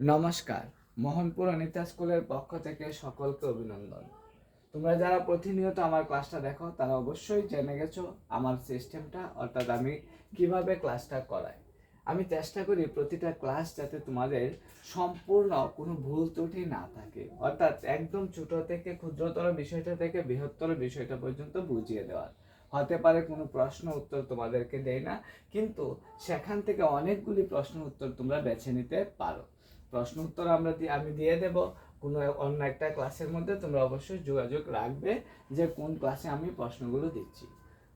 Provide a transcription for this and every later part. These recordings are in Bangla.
নমস্কার। মোহনপুর অনিতা স্কুলের পক্ষ থেকে সকলকে অভিনন্দন। তোমরা যারা প্রতিনিয়ত আমার ক্লাসটা দেখো, তারা অবশ্যই জেনে গেছো আমার সিস্টেমটা, অর্থাৎ আমি কীভাবে ক্লাসটা করাই। আমি চেষ্টা করি প্রতিটা ক্লাস যাতে তোমাদের সম্পূর্ণ কোনো ভুল ত্রুটি না থাকে। অর্থাৎ একদম ছোট থেকে ক্ষুদ্রতর বিষয়টা থেকে বৃহত্তর বিষয়টা পর্যন্ত বুঝিয়ে দেওয়ার। হতে পারে কোনো প্রশ্ন উত্তর তোমাদেরকে দেয় না, কিন্তু সেখান থেকে অনেকগুলি প্রশ্ন উত্তর তোমরা বেছে নিতে পারো। প্রশ্ন উত্তর আমরা আমি দিয়ে দেব। কোনো অন্য একটা ক্লাসের মধ্যে তোমরা অবশ্যই যোগাযোগ রাখবে যে কোন ক্লাসে আমি প্রশ্নগুলো দিচ্ছি।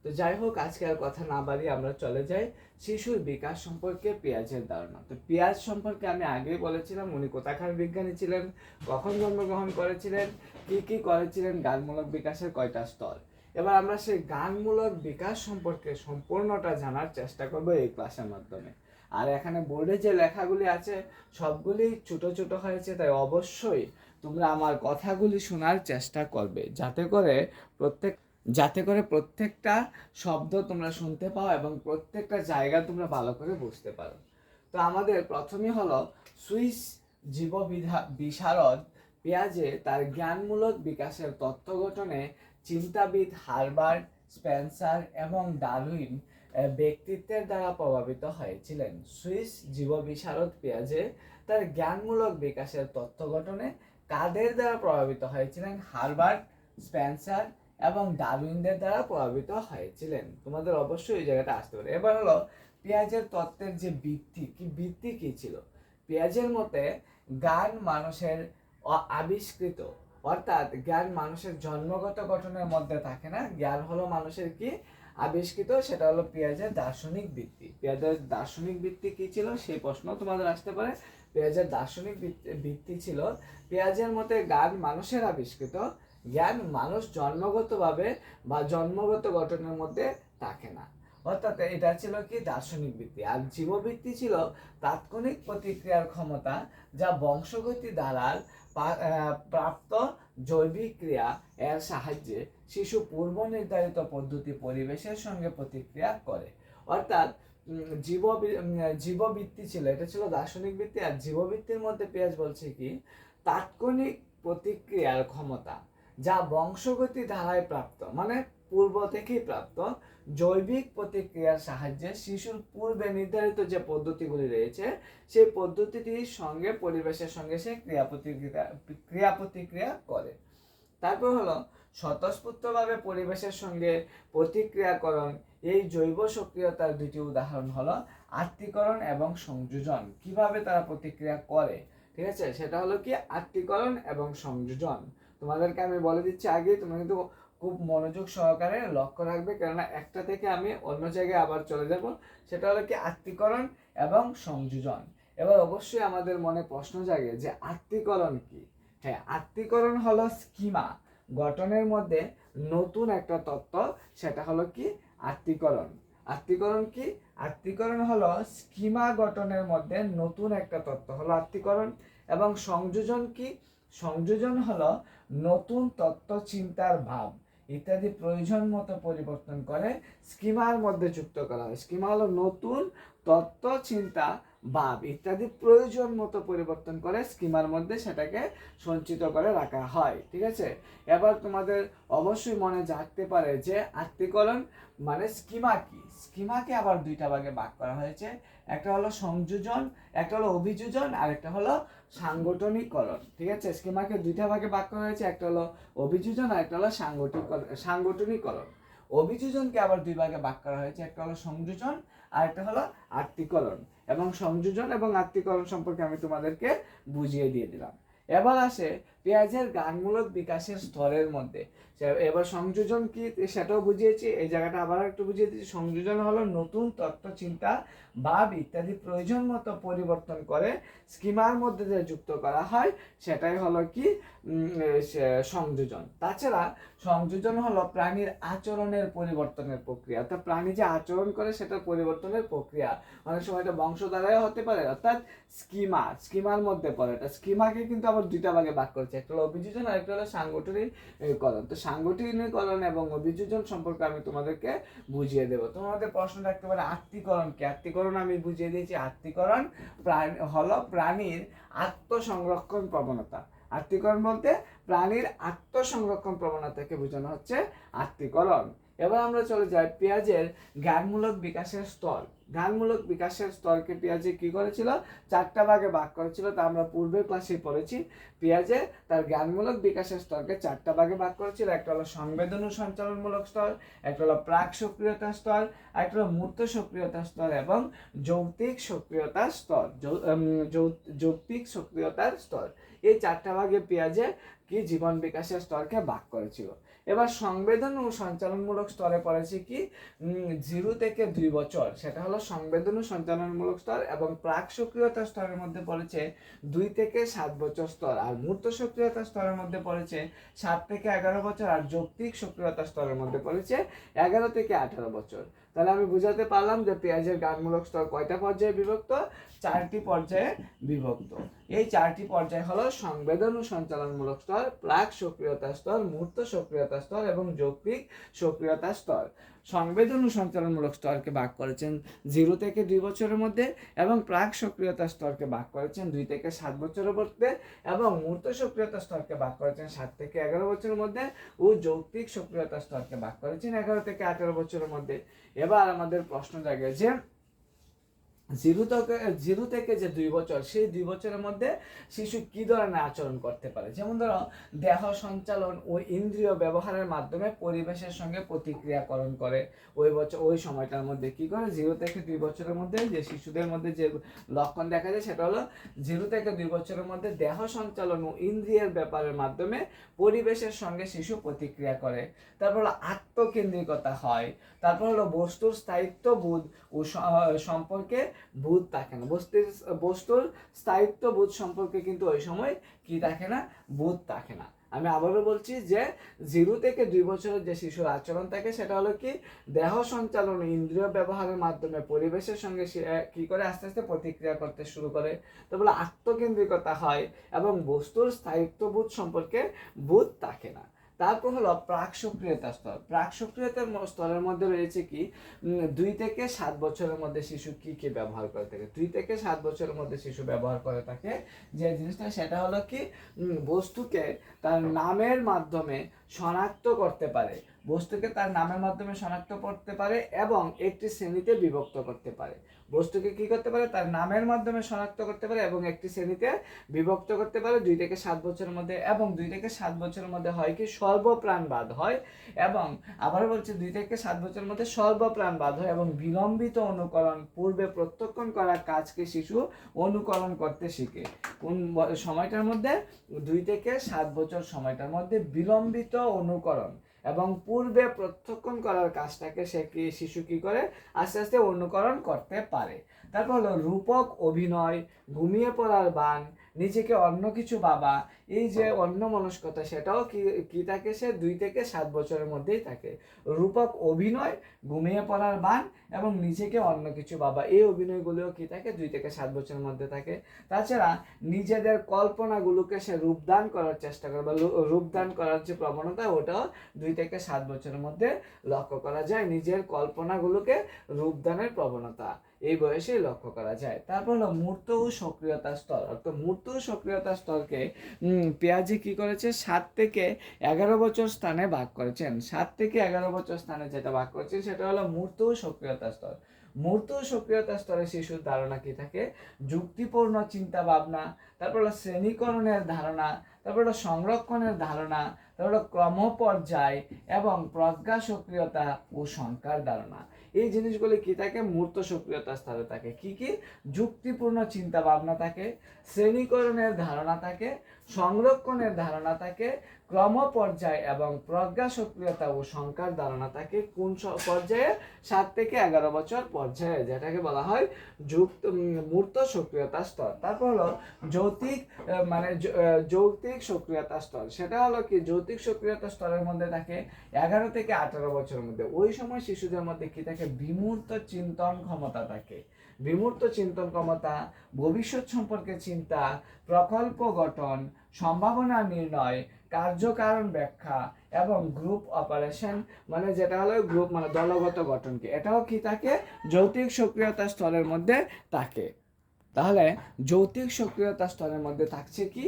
তো যাই হোক, আজকে আর কথা না বাড়িয়ে আমরা চলে যাই শিশুর বিকাশ সম্পর্কে পেঁয়াজের ধারণা। তো পেঁয়াজ সম্পর্কে আমি আগেই বলেছিলাম, উনি কোথাকার বিজ্ঞানী ছিলেন, কখন জন্মগ্রহণ করেছিলেন, কি কি করেছিলেন, গানমূলক বিকাশের কয়টা স্তর। এবার আমরা সেই গানমূলক বিকাশ সম্পর্কে সম্পূর্ণটা জানার চেষ্টা করব এই ক্লাসের মাধ্যমে। আর এখানে বোর্ডে যে লেখাগুলি আছে সবগুলি ছোট ছোট হয়েছে তাই অবশ্যই তোমরা আমার কথাগুলি শোনার চেষ্টা করবে। যাতে করে প্রত্যেক যাতে করে প্রত্যেকটা শব্দ তোমরা শুনতে পাও এবং প্রত্যেকটা জায়গা তোমরা ভালো করে বুঝতে পারো। তো আমাদের প্রথমে হলো সুইস জীববিধা বিশারদ পেঁয়াজে তার জ্ঞানমূলক বিকাশের তত্ত্ব গঠনে চিন্তাবিদ হারবার্ট স্পেন্সার এবং ডারউইন আহ, ব্যক্তিত্বের দ্বারা প্রভাবিত হয়েছিলেন। সুইস জীববিশারদ পেঁয়াজে তার জ্ঞানমূলক বিকাশের তত্ত্ব গঠনে কাদের দ্বারা প্রভাবিত হয়েছিলেন? হারবার্ট, স্পেন্সার এবং ডারউইনদের দ্বারা প্রভাবিত হয়েছিলেন। তোমাদের অবশ্যই এই জায়গাটা আসতে পারে। এবার হলো পেঁয়াজের তত্ত্বের যে ভিত্তি, কি ভিত্তি কি ছিল? পেঁয়াজের মতে গান মানুষের আবিষ্কৃত, অর্থাৎ জ্ঞান মানুষের জন্মগত গঠনের মধ্যে থাকে না। জ্ঞান হলো মানুষের কি? আবিষ্কৃত, সেটা হলো পেঁয়াজের দার্শনিক ভিত্তি। পেঁয়াজের দার্শনিক ভিত্তি কি ছিল? সেই প্রশ্ন তোমাদের আসতে পারে। পেঁয়াজের দার্শনিক ভিত্তি- ছিল, পেঁয়াজের মতে গান মানুষের আবিষ্কৃত, জ্ঞান মানুষ জন্মগতভাবে বা জন্মগত গঠনের মধ্যে থাকে না। অর্থাৎ এটা ছিল কি? দার্শনিক ভিত্তি। আর জীবভিত্তি ছিল তাৎক্ষণিক প্রতিক্রিয়ার ক্ষমতা যা বংশগতি দ্বারার প্রাপ্ত জৈবিক ক্রিয়া এর সাহায্যে শিশু পূর্ব নির্ধারিত পদ্ধতি পরিবেশের সঙ্গে প্রতিক্রিয়া করে। অর্থাৎ জীব জীববৃত্তি ছিল, এটা ছিল দার্শনিক বৃত্তি, আর জীববৃত্তির মধ্যে পেঁয়াজ বলছে কি? তাৎক্ষণিক প্রতিক্রিয়ার ক্ষমতা, যা বংশগতি ধারায় প্রাপ্ত মানে পূর্ব থেকেই প্রাপ্ত, জৈবিক প্রতিক্রিয়ার সাহায্যে শিশুর পূর্বে নির্ধারিত যে পদ্ধতিগুলি রয়েছে, সেই পদ্ধতিটির সঙ্গে পরিবেশের সঙ্গে সে ক্রিয়া প্রতিক্রিয়া ক্রিয়া প্রতিক্রিয়া করে। তারপর হলো স্বতঃস্ফূর্তভাবে পরিবেশের সঙ্গে প্রতিক্রিয়াকরণ, এই জৈব সক্রিয়তার দুটি উদাহরণ হলো আত্মীকরণ এবং সংযোজন। কীভাবে তারা প্রতিক্রিয়া করে? ঠিক আছে? সেটা হলো কি আত্মীকরণ এবং সংযোজন। তোমাদেরকে আমি বলে দিচ্ছি আগে তোমরা কিন্তু খুব মনোযোগ সহকারে লক্ষ্য রাখবে, কেননা একটা থেকে আমি অন্য জায়গায় আবার চলে যাব। সেটা হলো কি আত্মীকরণ এবং সংযোজন। এবার অবশ্যই আমাদের মনে প্রশ্ন জাগে যে আত্মীকরণ কি? হ্যাঁ আত্মীকরণ হলো স্কিমা। গঠনের মধ্যে নতুন একটা তত্ত্ব, সেটা হলো কি? আত্মীকরণ আত্মীকরণ কি? আত্মীকরণ হলো স্কিমা গঠনের মধ্যে নতুন একটা তত্ত্ব হলো আত্মীকরণ এবং সংযোজন কি? সংযোজন হলো নতুন তত্ত্ব চিন্তার ভাব। ইত্যাদি প্রয়োজন মতো পরিবর্তন করে স্কিমার মধ্যে যুক্ত করা হয়। স্কিমা হলো নতুন তত্ত্ব, চিন্তা, ভাব ইত্যাদি প্রয়োজন মতো পরিবর্তন করে স্কিমার মধ্যে সেটাকে সঞ্চিত করে রাখা হয়, ঠিক আছে? এবার তোমাদের অবশ্যই মনে জাগতে পারে যে আত্মীকরণ মানে স্কিমা কি? স্কিমাকে আবার দুইটা ভাগে ভাগ করা হয়েছে। একটা হলো সংযোজন, একটা হলো অভিযোজন আর একটা হলো সাংগঠনিকরণ ঠিক আছে? স্কিমাকে দুইটা ভাগে ভাগ করা হয়েছে, একটা হলো অভিযোজন আর একটা হলো সাংগঠনিক সাংগঠনিকরণ অভিযোজনকে আবার দুই ভাগে ভাগ করা হয়েছে, একটা হলো সংযোজন আর একটা হলো আত্মীকরণ এবং সংযোজন এবং আত্মীকরণ সম্পর্কে আমি তোমাদেরকে বুঝিয়ে দিয়ে দিলাম। এবার আসে পেঁয়াজের গানমূলক বিকাশের স্তরের মধ্যে। এবার সংযোজন কি সেটাও বুঝিয়েছি, এই জায়গাটা আবার একটু বুঝিয়ে দিচ্ছি। সংযোজন হলো নতুন তত্ত্ব চিন্তা, ভাব ইত্যাদি প্রয়োজন মতো পরিবর্তন করে স্কিমার মধ্যে যে যুক্ত করা হয়। সেটাই হলো কি সংযোজন। তাছাড়া সংযোজন হলো প্রাণীর আচরণের পরিবর্তনের প্রক্রিয়া। অর্থাৎ প্রাণী যে আচরণ করে সেটার পরিবর্তনের প্রক্রিয়া। অনেক সময় এটা বংশ দ্বারাই হতে পারে, অর্থাৎ স্কিমা, স্কিমার মধ্যে পড়ে। এটা স্কিমাকে কিন্তু আবার দুইটা ভাগে ভাগ করেছে। একটা হলো অভিযোজন আর একটা হলো সাংগঠনিক এ, করণ তো সাংগঠনিকরণ এবং অভিযোজন সম্পর্কে আমি তোমাদেরকে বুঝিয়ে দেবো। তোমাদের প্রশ্ন থাকতে পারে আত্মীকরণ কি? আত্মীকরণ আমি বুঝিয়ে দিয়েছি আত্মীকরণ প্রাণী হলো প্রাণীর আত্মসংরক্ষণ প্রবণতা। আত্মীকরণ বলতে প্রাণীর আত্মসংরক্ষণ প্রবণতাকে বোঝানো হচ্ছে আত্মীকরণ। এবার আমরা চলে যাই পেঁয়াজের জ্ঞানমূলক বিকাশের স্তর। জ্ঞানমূলক বিকাশের স্তরকে পেঁয়াজে কি করেছিল? চারটা ভাগে ভাগ করেছিল, তা আমরা পূর্বের ক্লাসে পড়েছি। পেঁয়াজে তার জ্ঞানমূলক বিকাশের স্তরকে চারটা ভাগে ভাগ করেছিল, একটা হলো সংবেদন ও সঞ্চালনমূলক স্তর, একটা হলো প্রাক সক্রিয়তা স্তর একটা হলো মূর্ত সক্রিয়তা স্তর এবং যৌক্তিক সক্রিয়তার স্তর যৌক্তিক সক্রিয়তার স্তর। এই চারটা ভাগে পেঁয়াজে কি জীবন বিকাশের স্তরকে ভাগ করেছিল? এবার সংবেদন ও সঞ্চালনমূলক স্তরে পড়েছে কি? জিরো থেকে দুই বছর। সেটা হলো সংবেদন ও সঞ্চালনমূলক স্তর এবং প্রাক সক্রিয়তা স্তরের মধ্যে পড়েছে দুই থেকে সাত বছর স্তর। আর মূর্ত সক্রিয়তা স্তরের মধ্যে পড়েছে সাত থেকে এগারো বছর। আর যৌক্তিক সক্রিয়তা স্তরের মধ্যে পড়েছে এগারো থেকে আঠারো বছর। তাহলে আমি বুঝাতে পারলাম যে পেঁয়াজের গানমূলক স্তর কয়টা পর্যায়ে বিভক্ত? চারটি পর্যায়ে বিভক্ত। এই চারটি পর্যায় হলো সংবেদন ও সঞ্চালনমূলক স্তর, প্রাক সক্রিয়তা স্তর, মূর্ত সক্রিয়তা স্তর এবং যৌক্তিক সক্রিয়তা স্তর। সংবেদন ও সঞ্চালনমূলক স্তরকে ভাগ করেছেন জিরো থেকে দুই বছরের মধ্যে এবং প্রাক সক্রিয়তা স্তরকে ভাগ করেছেন দুই থেকে সাত বছরের মধ্যে এবং মূর্ত সক্রিয়তা স্তরকে ভাগ করেছেন সাত থেকে এগারো বছরের মধ্যে ও যৌক্তিক সক্রিয়তা স্তরকে ভাগ করেছেন এগারো থেকে আঠারো বছরের মধ্যে। এবার আমাদের প্রশ্ন জাগে যে জিরো থেকে জিরো থেকে যে দুই বছর, সেই দুই বছরের মধ্যে শিশু কি ধরনের আচরণ করতে পারে? যেমন ধরো, দেহ সঞ্চালন ও ইন্দ্রিয় ব্যবহারের মাধ্যমে পরিবেশের সঙ্গে প্রতিক্রিয়াকরণ করে। ওই বছর, ওই সময়টার মধ্যে কি করে? জিরো থেকে দুই বছরের মধ্যে যে শিশুদের মধ্যে যে লক্ষণ দেখা যায়, সেটা হলো জিরো থেকে দুই বছরের মধ্যে দেহ সঞ্চালন ও ইন্দ্রিয়ের ব্যাপারের মাধ্যমে পরিবেশের সঙ্গে শিশু প্রতিক্রিয়া করে। তারপর হলো আত্মকেন্দ্রিকতা হয়। তারপর হলো বস্তুর স্থায়িত্ব বোধ ও সম্পর্কে বোধ থাকে না। বস্তুর বস্তুর স্থায়িত্ব বোধ সম্পর্কে কিন্তু ওই সময় কি থাকে না? বোধ থাকে না। আমি আবারও বলছি যে জিরো থেকে দুই বছরের যে শিশুর আচরণ থাকে, সেটা হলো কি, দেহ সঞ্চালন ইন্দ্রিয় ব্যবহারের মাধ্যমে পরিবেশের সঙ্গে কি করে আস্তে আস্তে প্রতিক্রিয়া করতে শুরু করে। তো বলে আত্মকেন্দ্রিকতা হয় এবং বস্তুর স্থায়িত্ববোধ সম্পর্কে বোধ থাকে না। তারপর হলো প্রাক সক্রিয়তা স্তর। প্রাক সক্রিয়তার স্তরের মধ্যে রয়েছে কি দুই থেকে সাত বছরের মধ্যে শিশু কি কি ব্যবহার করে থাকে? দুই থেকে সাত বছরের মধ্যে শিশু ব্যবহার করে থাকে। যে জিনিসটা, সেটা হলো কি বস্তুকে তার নামের মাধ্যমে শনাক্ত করতে পারে। বস্তুকে তার নামের মাধ্যমে শনাক্ত করতে পারে এবং একটি শ্রেণীতে বিভক্ত করতে পারে। বস্তুকে কি করতে পারে? তার নামের মাধ্যমে শনাক্ত করতে পারে এবং একটি শ্রেণীতে বিভক্ত করতে পারে। দুই থেকে সাত বছরের মধ্যে এবং দুই থেকে সাত বছরের মধ্যে হয় কি? সর্বপ্রাণবাদ হয় এবং আবার বলছে, দুই থেকে সাত বছরের মধ্যে সর্বপ্রাণবাদ হয় এবং বিলম্বিত অনুকরণ পূর্বে প্রত্যক্ষণ করা কাজকে শিশু অনুকরণ করতে শিখে। কোন সময়টার মধ্যে? দুই থেকে সাত বছর সময়টার মধ্যে বিলম্বিত অনুকরণ। এবং পূর্বে প্রত্যক্ষণ করার কাজটাকে সে কি শিশু কী করে? আস্তে আস্তে অনুকরণ করতে পারে। তারপর হলো রূপক অভিনয় ঘুমিয়ে পড়ার বান নিজেকে অন্য কিছু বাবা এই যে অন্য মনস্কতা সেটাও কি কি থাকে সে? দুই থেকে সাত বছরের মধ্যেই থাকে। রূপক অভিনয় ঘুমিয়ে পড়ার বান এবং নিজেকে অন্য কিছু বাবা। এই অভিনয়গুলোও কি থাকে? দুই থেকে সাত বছরের মধ্যে থাকে। তাছাড়া নিজেদের কল্পনাগুলোকে সে রূপদান করার চেষ্টা করে বা রূপদান করার যে প্রবণতা, ওটাও দুই থেকে সাত বছরের মধ্যে লক্ষ্য করা যায়। নিজের কল্পনাগুলোকে রূপদানের প্রবণতা এই বয়সেই লক্ষ্য করা যায়। তারপর হলো মূর্ত ও সক্রিয়তা স্তর। অর্থাৎ মূর্ত ও সক্রিয়তা স্তরকে পেঁয়াজি কি করেছে? সাত থেকে এগারো বছর স্থানে ভাগ করেছেন। সাত থেকে এগারো বছর স্থানে যেটা ভাগ করেছেন সেটা হলো মূর্ত সক্রিয়তা স্তর। মূর্ত সক্রিয়তা স্তরে শিশুর ধারণা কি থাকে? যুক্তিপূর্ণ চিন্তা ভাবনা তারপর হলো শ্রেণীকরণের ধারণা, তারপর হলো সংরক্ষণের ধারণা, তারপর হলো ক্রমপর্যায় এবং প্রজ্ঞা সক্রিয়তা ও সংখ্যার ধারণা। এই জিনিসগুলি কি থাকে? মূর্ত সক্রিয়তা স্তরে থাকে। কি কি? যুক্তিপূর্ণ চিন্তা ভাবনা থাকে, শ্রেণীকরণের ধারণা থাকে, সংরক্ষণের ধারণা থাকে ক্রমপর্যায় এবং প্রজ্ঞা সক্রিয়তা ও সংখ্যার ধারণা থাকে কোন পর্যায়ে? সাত থেকে এগারো বছর পর্যায়ে, যেটাকে বলা হয় যুক্ত মূর্ত সক্রিয়তা স্তর। তারপর হলো যৌতিক মানে যৌক্তিক সক্রিয়তা স্তর। সেটা হলো কি, যৌতিক সক্রিয়তা স্তরের মধ্যে থাকে এগারো থেকে আঠারো বছরের মধ্যে। ওই সময় শিশুদের মধ্যে কি থাকে? বিমূর্ত চিন্তন ক্ষমতা থাকে। বিমূর্ত চিন্তন ক্ষমতা, ভবিষ্যৎ সম্পর্কে চিন্তা, প্রকল্প গঠন, সম্ভাবনা নির্ণয় কার্যকারণ ব্যাখ্যা এবং গ্রুপ অপারেশন মানে যেটা হলো গ্রুপ মানে দলগত গঠনকে। এটাও কি থাকে? যৌতিক সক্রিয়তা স্তরের মধ্যে থাকে। তাহলে যৌতিক সক্রিয়তা স্তরের মধ্যে থাকছে কি?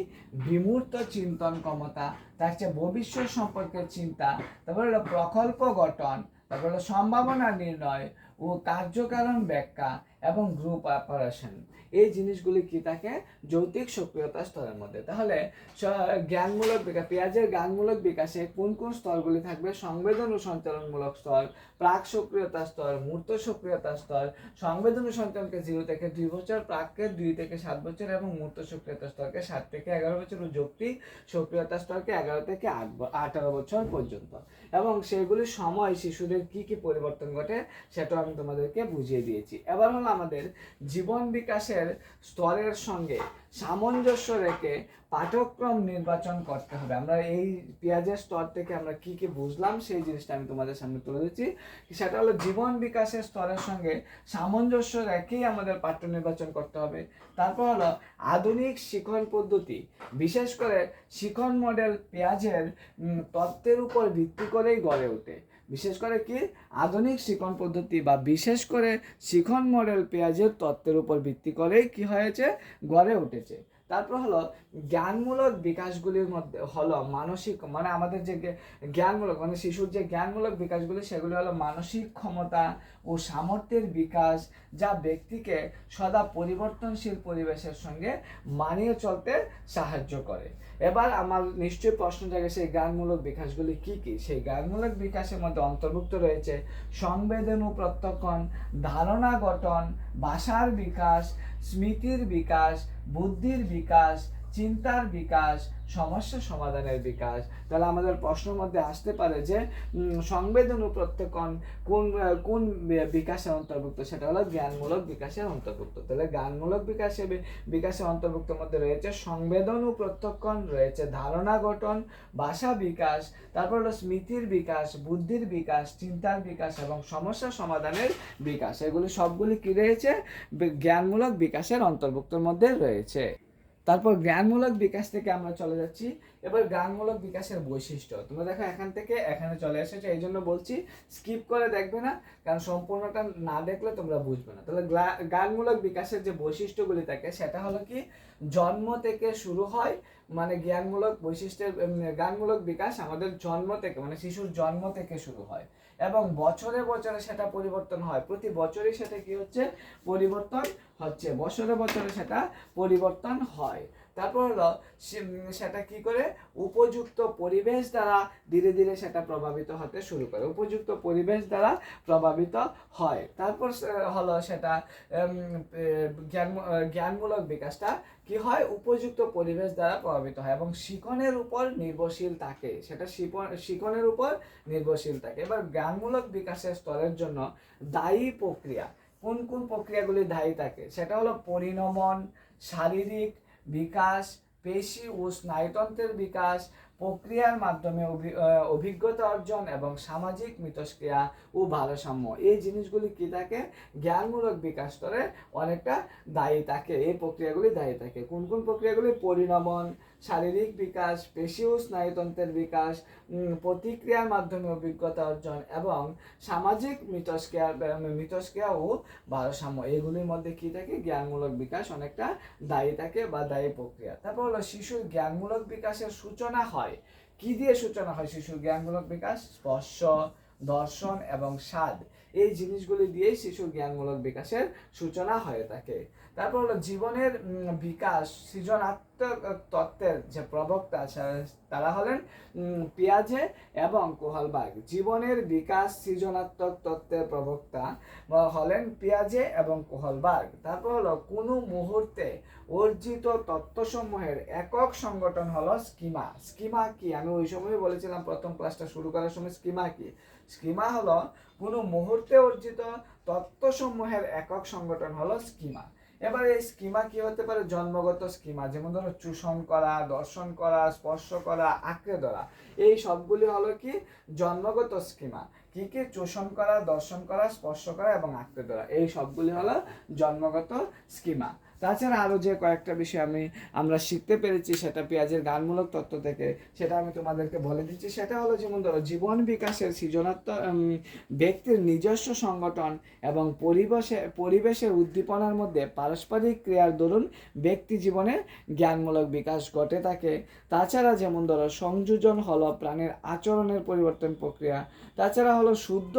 বিমূর্ত চিন্তন ক্ষমতা, থাকছে ভবিষ্যৎ সম্পর্কে চিন্তা, তারপরে হলো প্রকল্প গঠন, তারপরে হলো সম্ভাবনা নির্ণয় ও কার্যকারণ ব্যাখ্যা এবং গ্রুপ অপারেশন এই জিনিসগুলি কি থাকে? যৌতিক সক্রিয়তা স্তরের মধ্যে। তাহলে জ্ঞানমূলক বিকাশ, পেঁয়াজের জ্ঞানমূলক বিকাশে কোন কোন স্তরগুলি থাকবে? সংবেদন ও সঞ্চালনমূলক স্তর, প্রাক সক্রিয়তা স্তর, মূর্ত সক্রিয়তা স্তর। সংবেদন ও সঞ্চালনকে জিরো থেকে দুই বছর, প্রাককে দুই থেকে সাত বছর এবং মূর্ত সক্রিয়তা স্তরকে সাত থেকে এগারো বছর ও যৌক্তিক সক্রিয়তা স্তরকে এগারো থেকে আট আঠারো বছর পর্যন্ত। এবং সেগুলির সময় শিশুদের কি কি পরিবর্তন ঘটে? সেটাও আমি তোমাদেরকে বুঝিয়ে দিয়েছি। এবার হলো আমাদের জীবন বিকাশের স্তরের সঙ্গে সামঞ্জস্য রেখে পাঠ্যক্রম নির্বাচন করতে হবে। আমরা এই পেঁয়াজের স্তর থেকে আমরা কি কি বুঝলাম সেই জিনিসটা আমি তোমাদের সামনে তুলে দিচ্ছি সেটা হলো জীবন বিকাশের স্তরের সঙ্গে সামঞ্জস্য রেখেই আমাদের পাঠ্য নির্বাচন করতে হবে। তারপর হলো আধুনিক শিখন পদ্ধতি। বিশেষ করে শিখন মডেল পেঁয়াজের তত্ত্বের উপর ভিত্তি করেই গড়ে ওঠে। বিশেষ করে কি? আধুনিক শিখন পদ্ধতি বা বিশেষ করে শিখন মডেল পেঁয়াজের তত্ত্বের উপর ভিত্তি করেই কি হয়েছে? গড়ে উঠেছে। তারপর হলো জ্ঞানমূলক বিকাশগুলির মধ্যে হলো মানসিক মানে আমাদের যে জ্ঞানমূলক মানে শিশুর যে জ্ঞানমূলক বিকাশগুলি, সেগুলি হলো মানসিক ক্ষমতা ও সামর্থ্যের বিকাশ যা ব্যক্তিকে সদা পরিবর্তনশীল পরিবেশের সঙ্গে মানিয়ে চলতে সাহায্য করে। এবার আমার নিশ্চয়ই প্রশ্ন জাগে সেই গানমূলক বিকাশগুলি কি কি? সেই গানমূলক বিকাশের মধ্যে অন্তর্ভুক্ত রয়েছে সংবেদন ও প্রত্যক্ষণ, ধারণা গঠন, ভাষার বিকাশ, স্মৃতির বিকাশ, বুদ্ধির বিকাশ চিন্তার বিকাশ, সমস্যা সমাধানের বিকাশ। তাহলে আমাদের প্রশ্নের মধ্যে আসতে পারে যে সংবেদন ও প্রত্যক্ষণ কোন কোন বি- বিকাশের অন্তর্ভুক্ত? সেটা হলো জ্ঞানমূলক বিকাশের অন্তর্ভুক্ত। তাহলে জ্ঞানমূলক বিকাশে বিকাশের অন্তর্ভুক্ত মধ্যে রয়েছে সংবেদন ও প্রত্যক্ষণ রয়েছে ধারণা গঠন, ভাষা বিকাশ, তারপর হলো স্মৃতির বিকাশ, বুদ্ধির বিকাশ, চিন্তার বিকাশ এবং সমস্যা সমাধানের বিকাশ। এগুলি সবগুলি কি রয়েছে? জ্ঞানমূলক বিকাশের অন্তর্ভুক্তর মধ্যে রয়েছে। তারপর জ্ঞানমূলক বিকাশ থেকে আমরা চলে যাচ্ছি। এবার জ্ঞানমূলক বিকাশের বৈশিষ্ট্য। তোমরা দেখো এখান থেকে এখানে চলে এসেছে, এই জন্য বলছি স্কিপ করে দেখবে না, কারণ সম্পূর্ণটা না দেখলে তোমরা বুঝবে না। তাহলে জ্ঞানমূলক বিকাশের যে বৈশিষ্ট্যগুলি থাকে, সেটা হলো কি? জন্ম থেকে শুরু হয় মানে জ্ঞানমূলক বৈশিষ্ট্যের জ্ঞানমূলক বিকাশ আমাদের জন্ম থেকে মানে শিশুর জন্ম থেকে শুরু হয়। এবং বছরে বছরে সেটা পরিবর্তন হয়। প্রতি বছরই সেটা কি হচ্ছে? পরিবর্তন হচ্ছে। বছরে বছরে সেটা পরিবর্তন হয়। তারপর হলো সেটা কি করে? উপযুক্ত পরিবেশ দ্বারা ধীরে ধীরে সেটা প্রভাবিত হতে শুরু করে। উপযুক্ত পরিবেশ দ্বারা প্রভাবিত হয়। তারপর হলো সেটা জ্ঞান জ্ঞানমূলক বিকাশটা কি হয়? উপযুক্ত পরিবেশ দ্বারা প্রভাবিত হয় এবং শিখনের উপর নির্ভরশীল থাকে। সেটা শিখনের উপর নির্ভরশীল থাকে। এবার জ্ঞানমূলক বিকাশের স্তরের জন্য দায়ী প্রক্রিয়া। কোন কোন প্রক্রিয়াগুলি দায়ী থাকে? সেটা হলো পরিণমন, শারীরিক বিকাশ, পেশি ও স্নায়ুতন্ত্রের বিকাশ, প্রক্রিয়ার মাধ্যমে অভি- অভিজ্ঞতা অর্জন এবং সামাজিক মিথস্ক্রিয়া ও ভারসাম্য। এই জিনিসগুলি কি থাকে? জ্ঞানমূলক বিকাশ করে অনেকটা দায়ী থাকে। এই প্রক্রিয়াগুলি দায়ী থাকে। কোন কোন প্রক্রিয়াগুলি? পরিণমন শারীরিক বিকাশ, পেশি ও স্নায়ুতন্ত্রের বিকাশ প্রতিক্রিয়ার মাধ্যমে অভিজ্ঞতা অর্জন এবং সামাজিক মিথস্ক্রিয়া মিথস্ক্রিয়া ও ভারসাম্য, এগুলির মধ্যে কি থাকে? জ্ঞানমূলক বিকাশ অনেকটা দায়ী থাকে বা দায়ী প্রক্রিয়া। তারপর হলো শিশুর জ্ঞানমূলক বিকাশের সূচনা হয়। কি দিয়ে সূচনা হয় শিশুর জ্ঞানমূলক বিকাশ? স্পর্শ, দর্শন এবং স্বাদ। এই জিনিসগুলি দিয়েই শিশুর জ্ঞানমূলক বিকাশের সূচনা হয়ে থাকে। তারপর হলো জীবনের বিকাশ সৃজনাত্মক তত্ত্বের যে প্রবক্তা তারা হলেন পিয়াজে এবং কোহালবাগ জীবনের বিকাশ সৃজনাত্মক তত্ত্বের প্রবক্তা হলেন পিয়াজে এবং কোহলবার্গ। তারপর হলো, কোনো মুহূর্তে অর্জিত তত্ত্বসমূহের একক সংগঠন হলো স্কিমা। স্কিমা কি? আমি ওই সময় বলেছিলাম, প্রথম ক্লাসটা শুরু করার সময় স্কিমা কি? স্কিমা হলো, কোনো মুহূর্তে অর্জিত তত্ত্বসমূহের একক সংগঠন হলো স্কিমা। এবারে এই স্কিমা কি হতে পারে? জন্মগত স্কিমা, যেমন ধরো চুষণ করা, দর্শন করা, স্পর্শ করা, আঁকড়ে ধরা, এই সবগুলি হলো কি জন্মগত স্কিমা। কি কি? চোষণ করা, দর্শন করা, স্পর্শ করা এবং আঁকড়ে ধরা, এই সবগুলি হলো জন্মগত স্কিমা। তাছাড়া আরও যে কয়েকটা বিষয় আমি, আমরা শিখতে পেরেছি, সেটা পেঁয়াজের গানমূলক তত্ত্ব থেকে, সেটা আমি তোমাদেরকে বলে দিচ্ছি। সেটা হলো যেমন ধরো জীবন বিকাশের সৃজনাত্মক ব্যক্তির নিজস্ব সংগঠন এবং পরিবেশে, পরিবেশের উদ্দীপনার মধ্যে পারস্পরিক ক্রিয়ার দরুন ব্যক্তি জীবনে জ্ঞানমূলক বিকাশ ঘটে থাকে। তাছাড়া যেমন ধরো, সংযোজন হলো প্রাণের আচরণের পরিবর্তন প্রক্রিয়া তাছাড়া হলো শুদ্ধ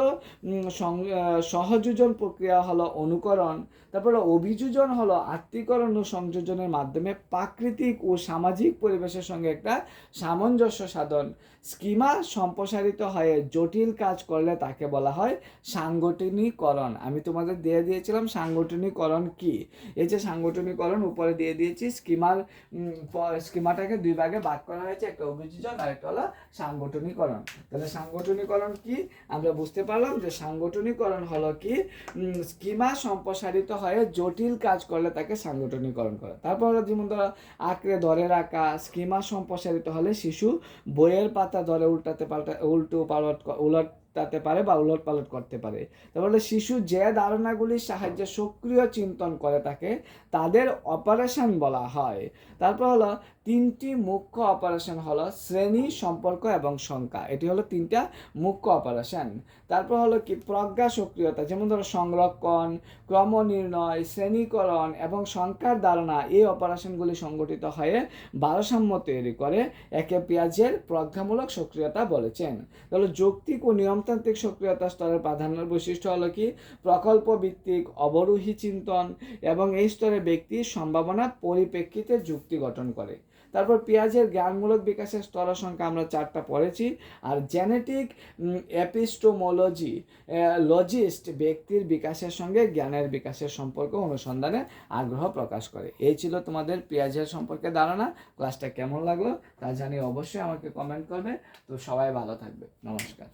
সহযোজন প্রক্রিয়া হলো অনুকরণ, তারপরে অভিযোজন হলো আত্মীকরণ ও সংযোজনের মাধ্যমে প্রাকৃতিক ও সামাজিক পরিবেশের সঙ্গে একটা সামঞ্জস্য সাধন। স্কিমা সম্প্রসারিত হয়ে জটিল কাজ করলে তাকে বলা হয় সাংগঠনিকরণ। আমি তোমাদের দিয়ে দিয়েছিলাম সাংগঠনিকরণ কি? এই যে সাংগঠনিকরণ উপরে দিয়ে দিয়েছি, স্কিমার স্কিমাটাকে দুই ভাগে ভাগ করা হয়েছে, একটা অভিযোজন আর একটা হলো সাংগঠনিকরণ। তাহলে সাংগঠনিকরণ কি? আমরা বুঝতে পারলাম যে সাংগঠনিকরণ হলো কি? স্কিমা সম্প্রসারিত হয়ে জটিল কাজ করলে তাকে সাংগঠনিকরণ করে। তারপর যেমন ধরো আঁকড়ে ধরে রাখা, স্কিমা সম্প্রসারিত হলে শিশু বইয়ের পাতা ধরে উল্টাতে পাল্টা, উল্টো পালট ক- উলটাতে পারে বা উলট পালট করতে পারে। তারপরে শিশু যে ধারণাগুলির সাহায্যে সক্রিয় চিন্তন করে থাকে তাদের অপারেশন বলা হয়। তারপর হলো, তিনটি মুখ্য অপারেশন হলো শ্রেণি, সম্পর্ক এবং সংখ্যা। এটি হলো তিনটা মুখ্য অপারেশন তারপর হলো কি, প্রজ্ঞা সক্রিয়তা, যেমন ধরো সংরক্ষণ, ক্রম নির্ণয়, শ্রেণীকরণ এবং সংখ্যার ধারণা, এই অপারেশনগুলি সংগঠিত হয়ে ভারসাম্য তৈরি করে, একে পেঁয়াজের প্রজ্ঞামূলক সক্রিয়তা বলেছেন। তাহলে যৌক্তিক ও নিয়মতান্ত্রিক সক্রিয়তা স্তরের প্রাধান্যের বৈশিষ্ট্য হলো কি? প্রকল্প ভিত্তিক অবরোহী চিন্তন এবং এই স্তরে ব্যক্তির সম্ভাবনা পরিপ্রেক্ষিতে যুক্তি গঠন করে। তারপর পেঁয়াজের জ্ঞানমূলক বিকাশের স্তর সংখ্যা আমরা চারটা পড়েছি। আর জেনেটিক এপিস্টোমোলজি লজিস্ট ব্যক্তির বিকাশের সঙ্গে জ্ঞানের বিকাশের সম্পর্ক অনুসন্ধানে আগ্রহ প্রকাশ করে। এই ছিল তোমাদের পেঁয়াজের সম্পর্কে ধারণা। ক্লাসটা কেমন লাগল তা জানিয়ে অবশ্যই আমাকে কমেন্ট করবে। তো সবাই ভালো থাকবে। নমস্কার।